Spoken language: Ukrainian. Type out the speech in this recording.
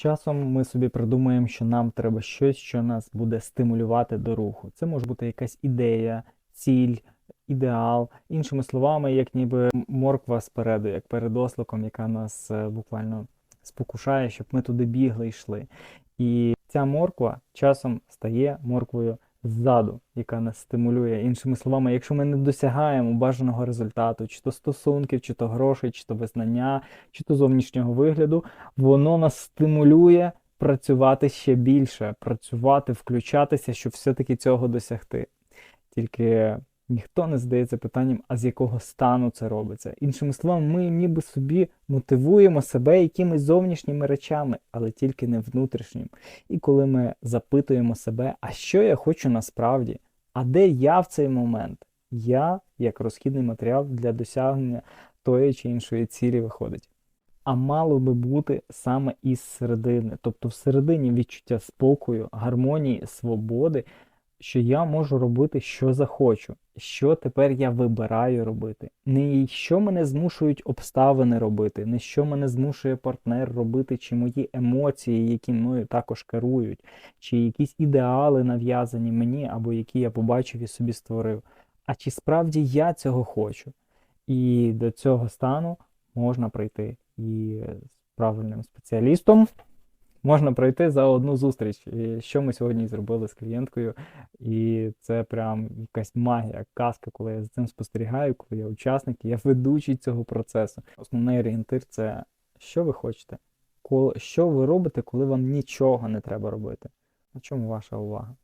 Часом ми собі придумаємо, що нам треба щось, що нас буде стимулювати до руху. Це може бути якась ідея, ціль, ідеал. Іншими словами, як ніби морква спереду, як перед осликом, яка нас е, буквально спокушає, щоб ми туди бігли йшли. І ця морква часом стає морквою ззаду, яка нас стимулює. Іншими словами, якщо ми не досягаємо бажаного результату, чи то стосунків, чи то грошей, чи то визнання, чи то зовнішнього вигляду, воно нас стимулює працювати ще більше, працювати, включатися, щоб все-таки цього досягти. Тільки ніхто не задається питанням, а з якого стану це робиться. Іншими словами, ми ніби собі мотивуємо себе якимись зовнішніми речами, але тільки не внутрішнім. І коли ми запитуємо себе, а що я хочу насправді, а де я в цей момент? Я як розхідний матеріал для досягнення тої чи іншої цілі виходить. А мало би бути саме із середини, тобто всередині відчуття спокою, гармонії, свободи, що я можу робити, що захочу, що тепер я вибираю робити. Не що мене змушують обставини робити, не що мене змушує партнер робити, чи мої емоції, які мною також керують, чи якісь ідеали нав'язані мені, або які я побачив і собі створив. А чи справді я цього хочу? І до цього стану можна прийти і з правильним спеціалістом можна пройти за одну зустріч. І що ми сьогодні зробили з клієнткою. І це прям якась магія, казка, коли я за цим спостерігаю, коли я учасник, я ведучий цього процесу. Основний орієнтир це що ви хочете, що ви робите, коли вам нічого не треба робити. На чому ваша увага?